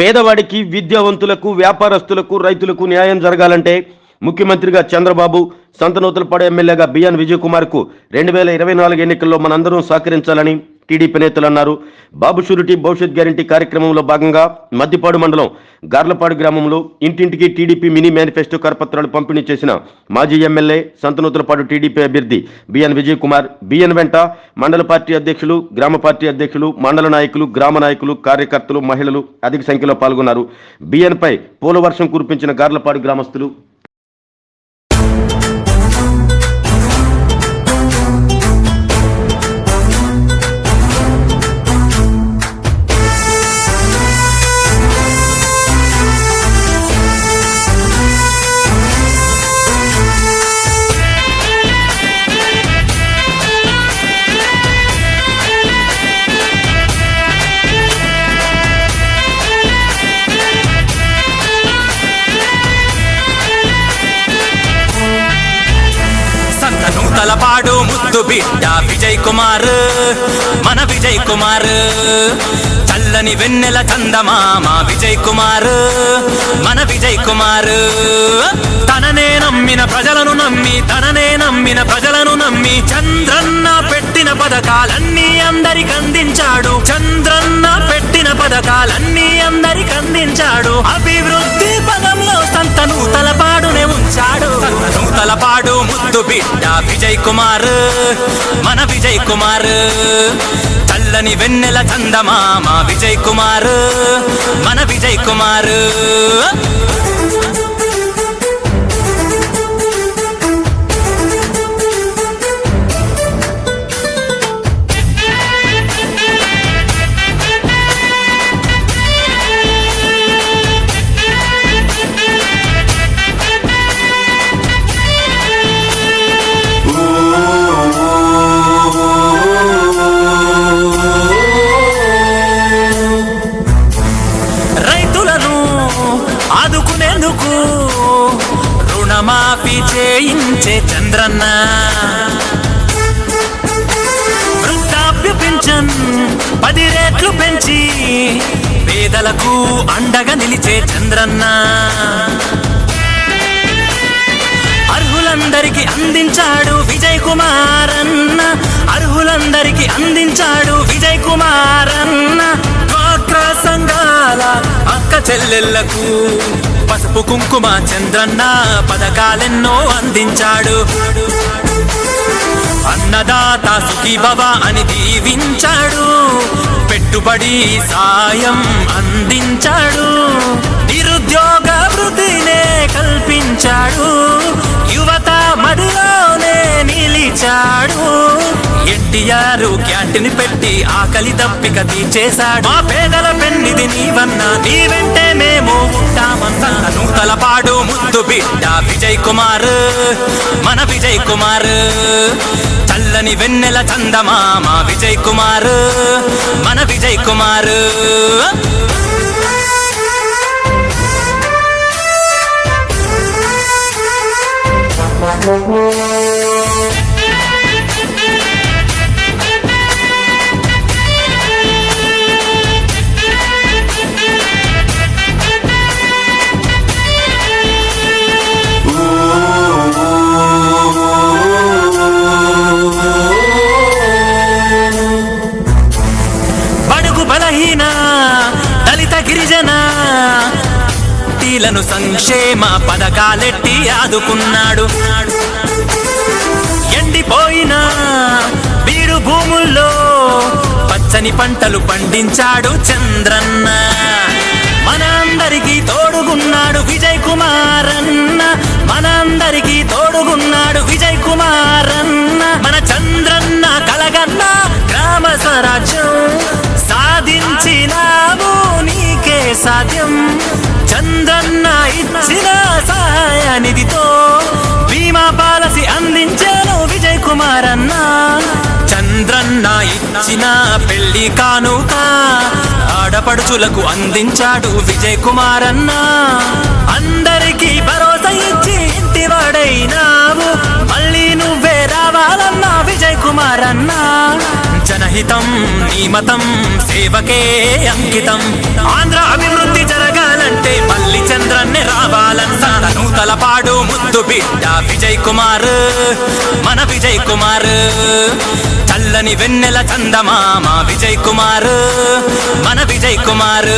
పేదవాడికి విద్యావంతులకు వ్యాపారస్తులకు రైతులకు న్యాయం జరగాలంటే ముఖ్యమంత్రిగా చంద్రబాబు సంతనూతలపాడు ఎమ్మెల్యేగా బిఎన్ విజయకుమార్కు రెండు వేల ఇరవై నాలుగు ఎన్నికల్లో మనందరం సహకరించాలని టీడీపీ నేతలు అన్నారు. బాబు షూరిటీ భవిష్యత్ గ్యారంటీ కార్యక్రమంలో భాగంగా మద్దిపాడు మండలం గార్లపాడు గ్రామంలో ఇంటింటికి టీడీపీ మినీ మేనిఫెస్టో కరపత్రాలు పంపిణీ చేసిన మాజీ ఎమ్మెల్యే సంతనూతలపాడు టీడీపీ అభ్యర్థి బిఎన్ విజయ్ కుమార్ బిఎన్ వెంట మండల పార్టీ అధ్యక్షులు గ్రామ పార్టీ అధ్యక్షులు మండల నాయకులు గ్రామ నాయకులు కార్యకర్తలు మహిళలు అధిక సంఖ్యలో పాల్గొన్నారు. బిఎన్పై పూలవర్షం వర్షం కురిపించిన గార్లపాడు గ్రామస్తులు తలపాడు ముద్దు బిడ్డ విజయ్ కుమార్. మన విజయ్ కుమార్. చల్లని వెన్నెల చందమామ విజయ్ కుమార్. మన విజయ్ కుమార్. తననే నమ్మిన ప్రజలను నమ్మి తననే నమ్మిన ప్రజలను నమ్మి చంద్రన్న పెట్టిన పథకాలన్నీ అందరికి అందించాడు. చంద్రన్న పెట్టిన పథకాలన్నీ అందరికి అందించాడు. అభివృద్ధి పదంలో సంతను తలపాడునే ఉంచాడు. తలపాడు బిడ్డ విజయ్ కుమార్ మన విజయ్ కుమార్. చల్లని వెన్నెల చందమామ విజయ్ కుమార్ మన విజయ్ కుమార్. రుణమాఫీ చేయించే చంద్రన్న. వృద్ధాప్య పింఛన్ పది రేట్లు పెంచి పేదలకు అండగా నిలిచే చంద్రన్న. అర్హులందరికీ అందించాడు విజయ్ కుమార్ అన్న అర్హులందరికీ అందించాడు విజయ్ కుమార్ అన్న డ్వాక్రా సంఘాల అక్క చెల్లెళ్ళకు పసుపు కుంకుమ చంద్రన్న పథకాలెన్నో అందించాడు. అన్నదాత సుఖీభవ అని దీవించాడు. పెట్టుబడి సాయం అందించాడు. నిరుద్యోగ వృద్ధినే కల్పించాడు. యువత మదిలోనే నిలిచాడు. ఎన్టీఆర్ క్యాంటీన్ పెట్టి ఆకలి తప్పిక తీర్చేశాడు. మా పేదల పెన్నిది నీవన్నా నీ వెంటే మేము ఉంటామన్నాను తలపాడు ముద్దు బిడ్డ విజయ్ కుమార్ మన విజయ్ కుమార్. చల్లని వెన్నెల చందమామ విజయ్ కుమార్ మన విజయ్ కుమార్. బడుగు కాలెట్టి ఆదుకున్నాడు. ఎండిపోయిన బీడు భూముల్లో పచ్చని పంటలు పండించాడు చంద్రన్న. మనందరికీ తోడుగున్నాడు విజయ్ కుమార్ అన్న మనందరికీ తోడుగున్నాడు విజయ్ కుమార్ అన్న మన చంద్రన్న కలగన్న గ్రామ స్వరాజ్యం చందన్న ఇచ్చిన సహాయ నిధితో బీమా పాలసీ అందించాను విజయ్ కుమార్ అన్న చంద్రన్న ఇచ్చిన పెళ్ళి కానుక ఆడపడుచులకు అందించాడు విజయ్ కుమార్ అన్న అందరికీ భరోసా ఇచ్చి ఇంటివాడైనావు మళ్ళీ నువ్వే రావాలన్నా విజయ్ కుమార్ అన్నా జనహితం నీ మతం సేవకే అంకితం. ఆంధ్ర అభివృద్ధి అంటే మళ్ళీ చంద్రన్నే నూతల పాడు ముద్దు బిడ్డ విజయ్ కుమార్. మన విజయ్ కుమార్. చల్లని వెన్నెల చందమామ విజయ్ కుమార్. మన విజయ్ కుమార్.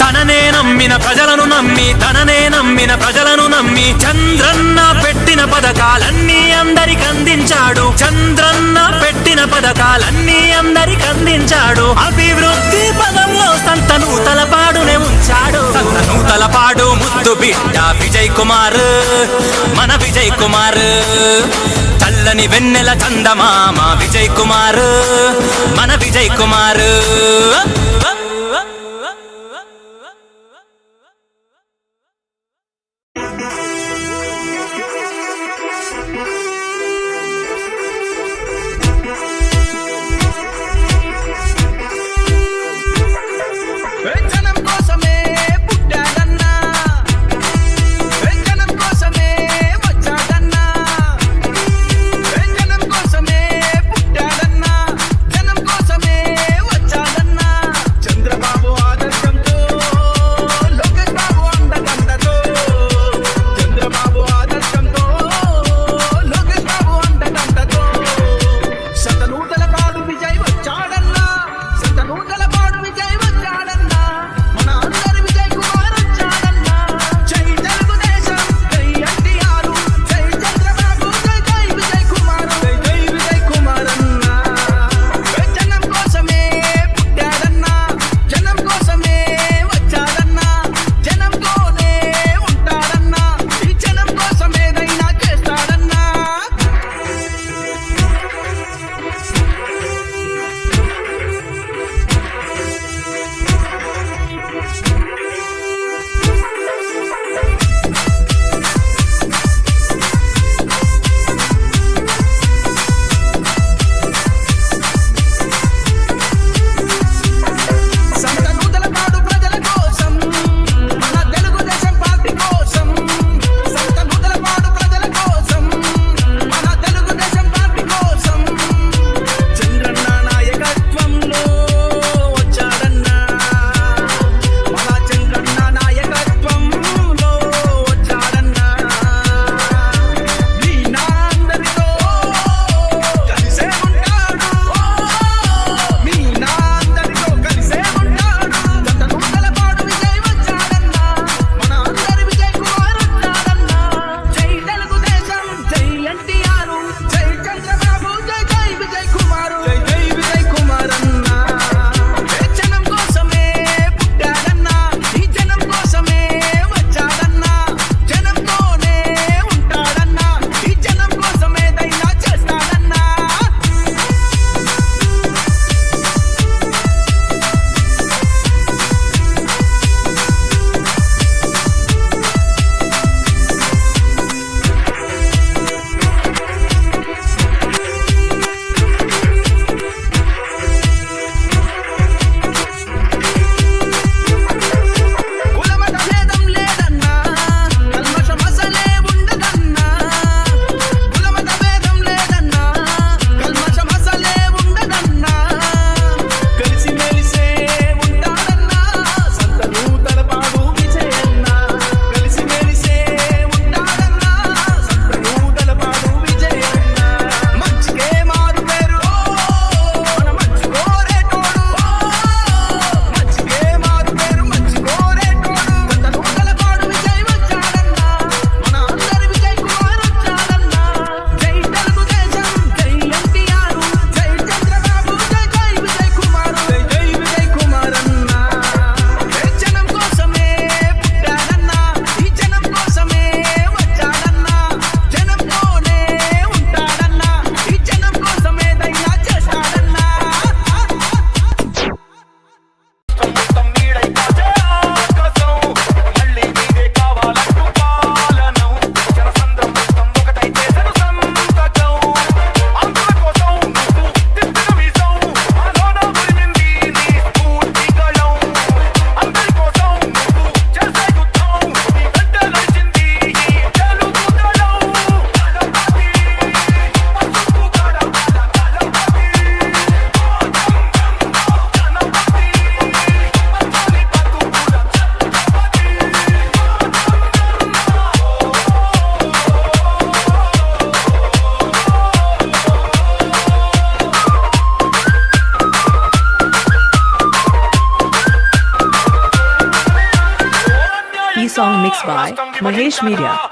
తననే నమ్మిన ప్రజలను నమ్మి తననే నమ్మిన ప్రజలను నమ్మి చంద్రన్న పెట్టిన పథకాలన్నీ అందరికి అందించాడు. చంద్రన్న పెట్టిన పథకాలన్నీ అందరికి అందించాడు. అభివృద్ధి పదంలో సంతను తలపాడునే ఉంచాడు. సంతను తలపాడు ముద్దు బిడ్డ విజయ్ కుమార్. మన విజయ్ కుమార్. చల్లని వెన్నెల చందమామ విజయ్ కుమార్ మన విజయ్ కుమార్. Media.